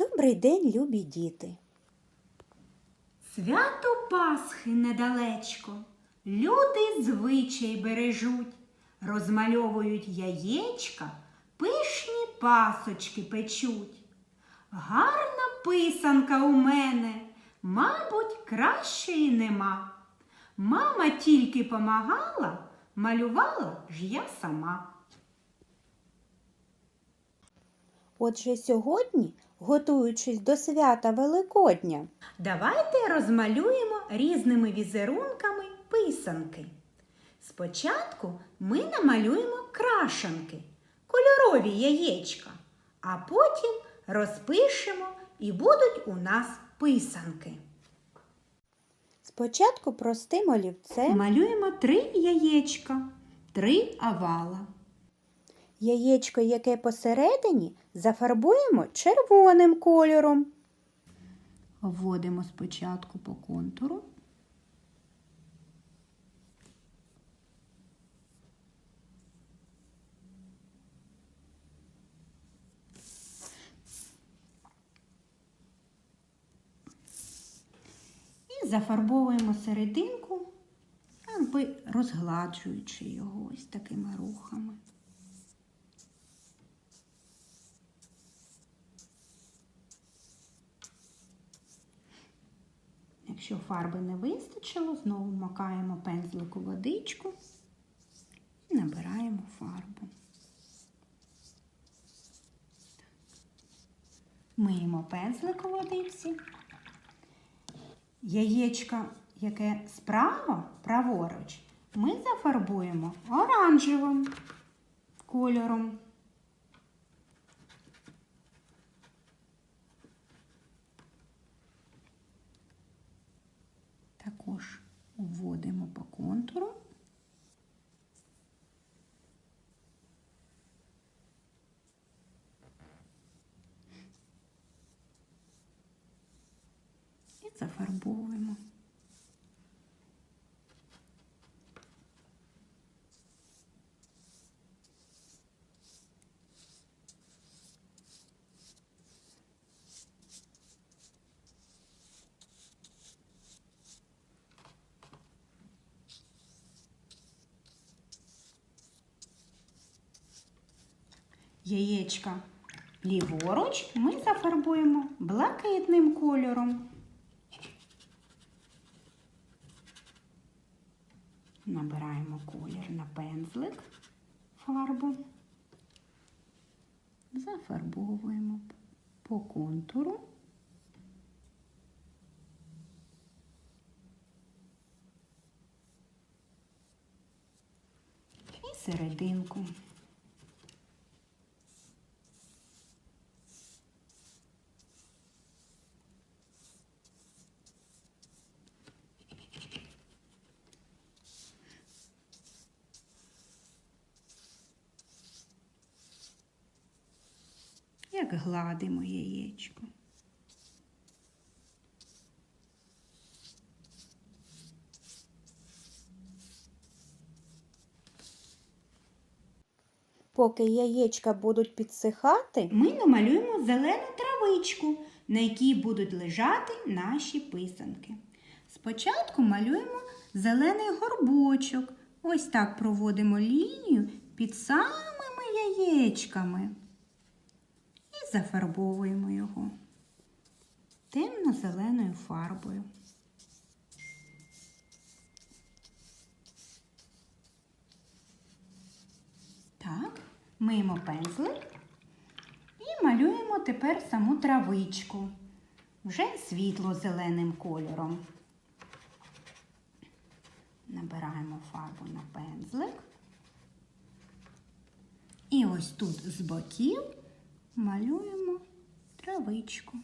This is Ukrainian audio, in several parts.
Добрий день, любі діти! Свято Пасхи недалечко, люди звичай бережуть, розмальовують яєчка, пишні пасочки печуть. Гарна писанка у мене, мабуть, кращої нема. Мама тільки помагала, малювала ж я сама. Отже, сьогодні, готуючись до свята Великодня, Давайте розмалюємо різними візерунками писанки. Спочатку ми намалюємо крашанки, кольорові яєчка, а потім розпишемо і будуть у нас писанки. спочатку простим олівцем Малюємо три яєчка, три овала. Яєчко, яке посередині, зафарбуємо червоним кольором. Вводимо спочатку по контуру. І зафарбовуємо серединку, розгладжуючи його ось такими рухами. Якщо фарби не вистачило, знову макаємо пензлик у водичку і набираємо фарбу. Миємо пензлик у водичці. Яєчко, яке справа, праворуч, ми зафарбуємо оранжевим кольором. Також вводимо по контуру. І зафарбовуємо. Яєчка ліворуч ми зафарбуємо блакитним кольором. Набираємо колір на пензлик, фарби, зафарбовуємо по контуру. І серединку. Як гладимо яєчко. Поки яєчка будуть підсихати, Ми намалюємо зелену травичку, на якій будуть лежати наші писанки. Спочатку малюємо зелений горбочок. Ось так проводимо лінію під самими яєчками зафарбовуємо його темно-зеленою фарбою. Так, миємо пензлик і малюємо тепер саму травичку вже світло-зеленим кольором. Набираємо фарбу на пензлик. І ось тут з боків малюємо травичку.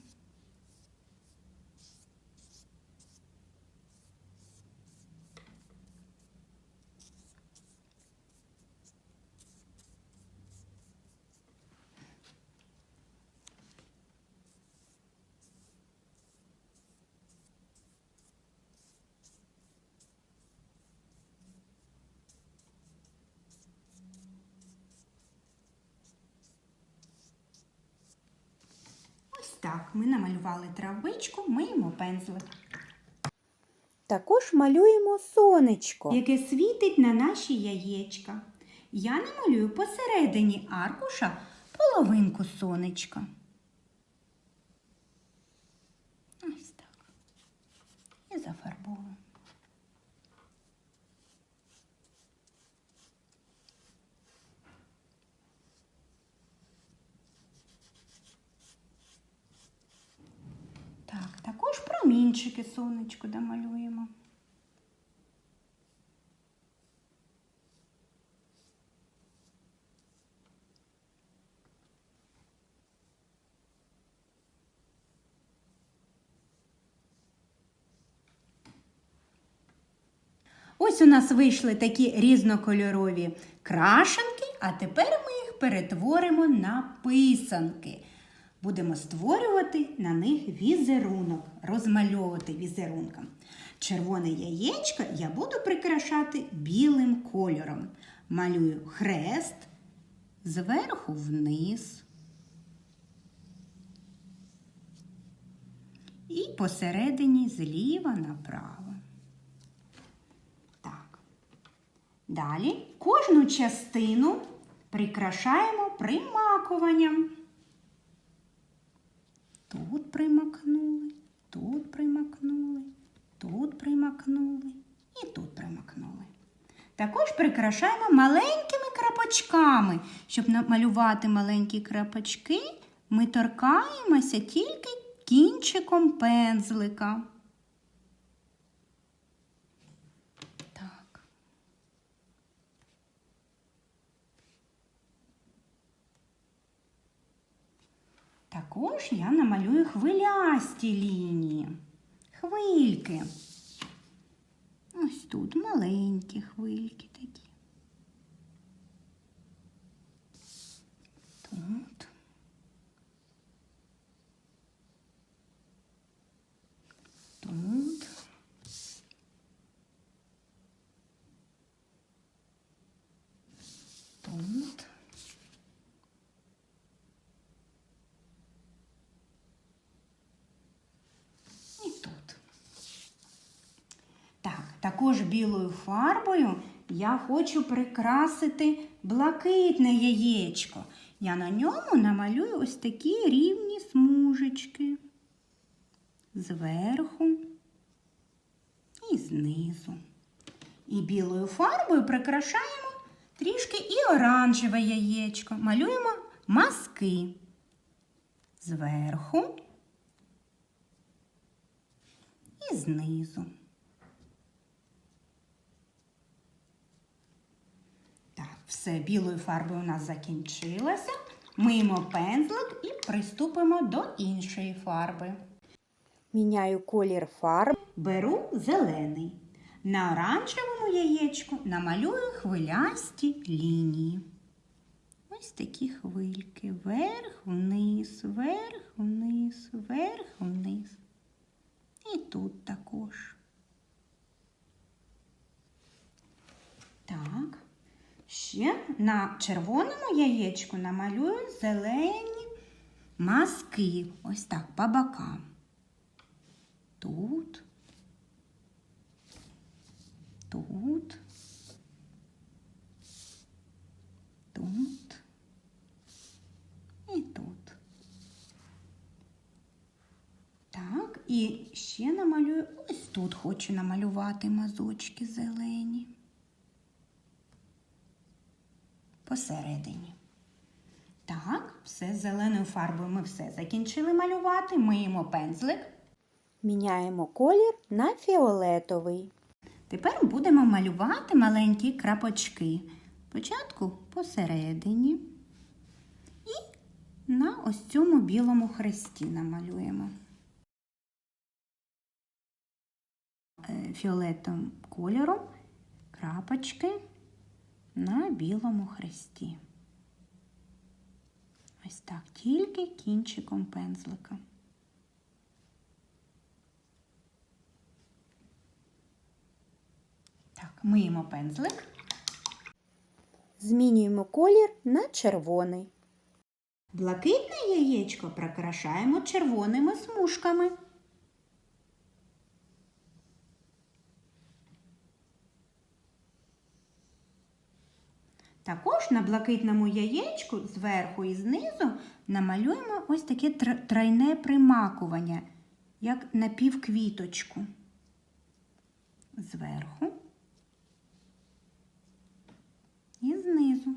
Ось так, ми намалювали травичку, миємо пензлик, Також малюємо сонечко. яке світить на наші яєчка. Я намалюю посередині аркуша половинку сонечка. Ось так. І зафарбовую. Так, також промінчики сонечку домалюємо. Ось у нас вийшли такі різнокольорові крашенки, а тепер ми їх перетворимо на писанки. Будемо створювати на них візерунок, розмальовувати візерунком. Червоне яєчко я буду прикрашати білим кольором. Малюю хрест зверху вниз. І посередині зліва направо. Так. Далі кожну частину прикрашаємо примакуванням. Тут примакнули, тут примакнули, тут примакнули і тут примакнули. Також прикрашаємо маленькими крапочками. Щоб намалювати маленькі крапочки, ми торкаємося тільки кінчиком пензлика. Так. Також я намалюю хвилясті лінії. Хвильки. Ось тут маленькі хвильки такі. Тут. Тут. Тут. І тут. Так, також білою фарбою я хочу прикрасити блакитне яєчко. Я на ньому намалюю ось такі рівні смужечки. Зверху і знизу. І білою фарбою прикрашаємо трішки і оранжеве яєчко. Малюємо маски. Зверху і знизу. Так, все, білою фарбою у нас закінчилося. Миємо пензлик і приступимо до іншої фарби. Міняю колір фарб. Беру зелений. На оранжевому яєчку намалюю хвилясті лінії. Ось такі хвильки. Вверх, вниз, вверх, вниз, вверх, вниз. І тут також. Так. Ще на червоному яєчку намалюю зелені маски. Ось так, по бокам. Тут. Тут. Тут. І тут. Так, і ще намалюю. Ось тут хочу намалювати мазочки зелені. Посередині. Так, все зеленою фарбою ми все закінчили малювати. Миємо пензлик. Міняємо колір на фіолетовий. Тепер будемо малювати маленькі крапочки. Спочатку посередині і на ось цьому білому хресті намалюємо. Е, Фіолетовим кольором крапочки на білому хресті. Ось так, тільки кінчиком пензлика. Так, миємо пензлик. Змінюємо колір на червоний. Блакитне яєчко прикрашаємо червоними смужками. Також на блакитному яєчку зверху і знизу намалюємо ось таке тр- тройне примакування, як напівквіточку. Зверху і знизу.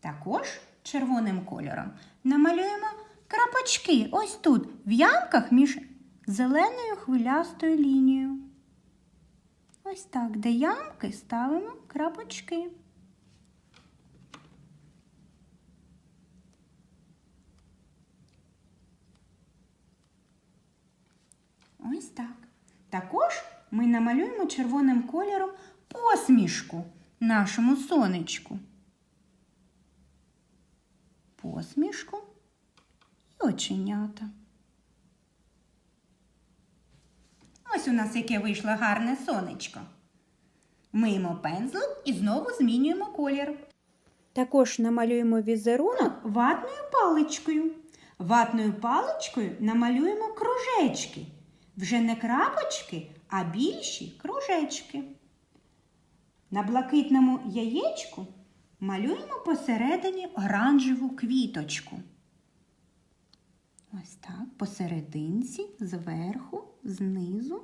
Також червоним кольором намалюємо крапочки ось тут, в ямках між зеленою хвилястою лінією. Ось так, де ямки ставимо крапочки. Ось так. Також ми намалюємо червоним кольором посмішку нашому сонечку. Посмішку і оченята. Ось у нас яке вийшло гарне сонечко. Миємо пензлик і знову змінюємо колір. Також намалюємо візерунок Ватною паличкою. Ватною паличкою намалюємо кружечки. Вже не крапочки, а більші кружечки. На блакитному яєчку малюємо посередині оранжеву квіточку. Ось так, посерединці, зверху, знизу,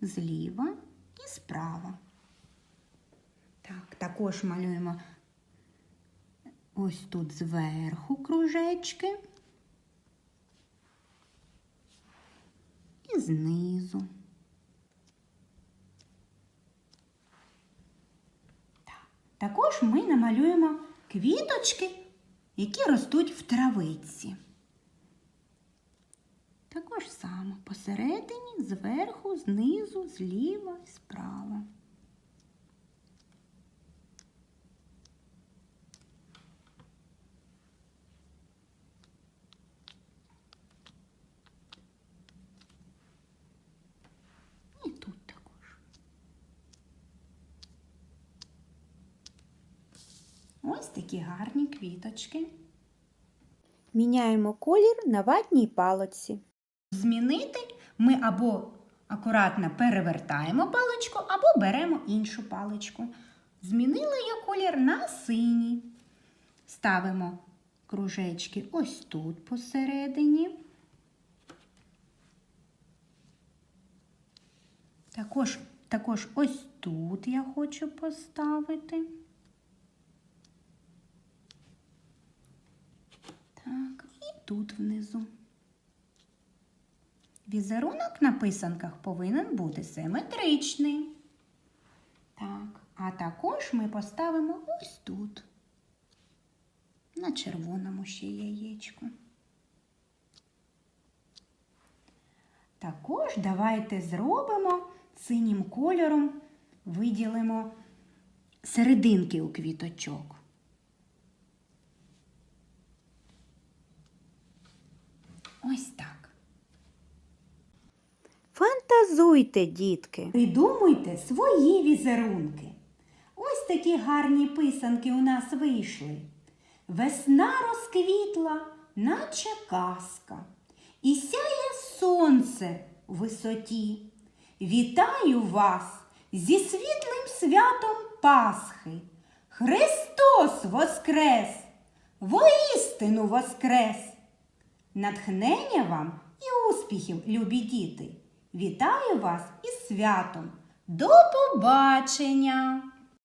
зліва і справа. Так, також малюємо ось тут зверху кружечки і знизу. Також ми намалюємо квіточки, які ростуть в травиці. Також само посередині, зверху, знизу, зліва справа. І тут також. Ось такі гарні квіточки. міняємо колір на ватній палиці. Змінити ми або акуратно перевертаємо паличку, або беремо іншу паличку. Змінила я колір на синій. Ставимо кружечки ось тут посередині. Також, також ось тут я хочу поставити. Так, і тут внизу. Візерунок на писанках повинен бути симетричний. Так, а також ми поставимо ось тут, на червоному ще яєчку. Також давайте зробимо синім кольором, виділимо серединки у квіточок. Ось так. Фантазуйте, дітки! Придумуйте свої візерунки. Ось такі гарні писанки у нас вийшли. Весна розквітла, наче казка, і сяє сонце у висоті. Вітаю вас зі світлим святом Пасхи. Христос Воскрес! Воістину Воскрес! Натхнення вам і успіхів, любі діти! Вітаю вас із святом! До побачення!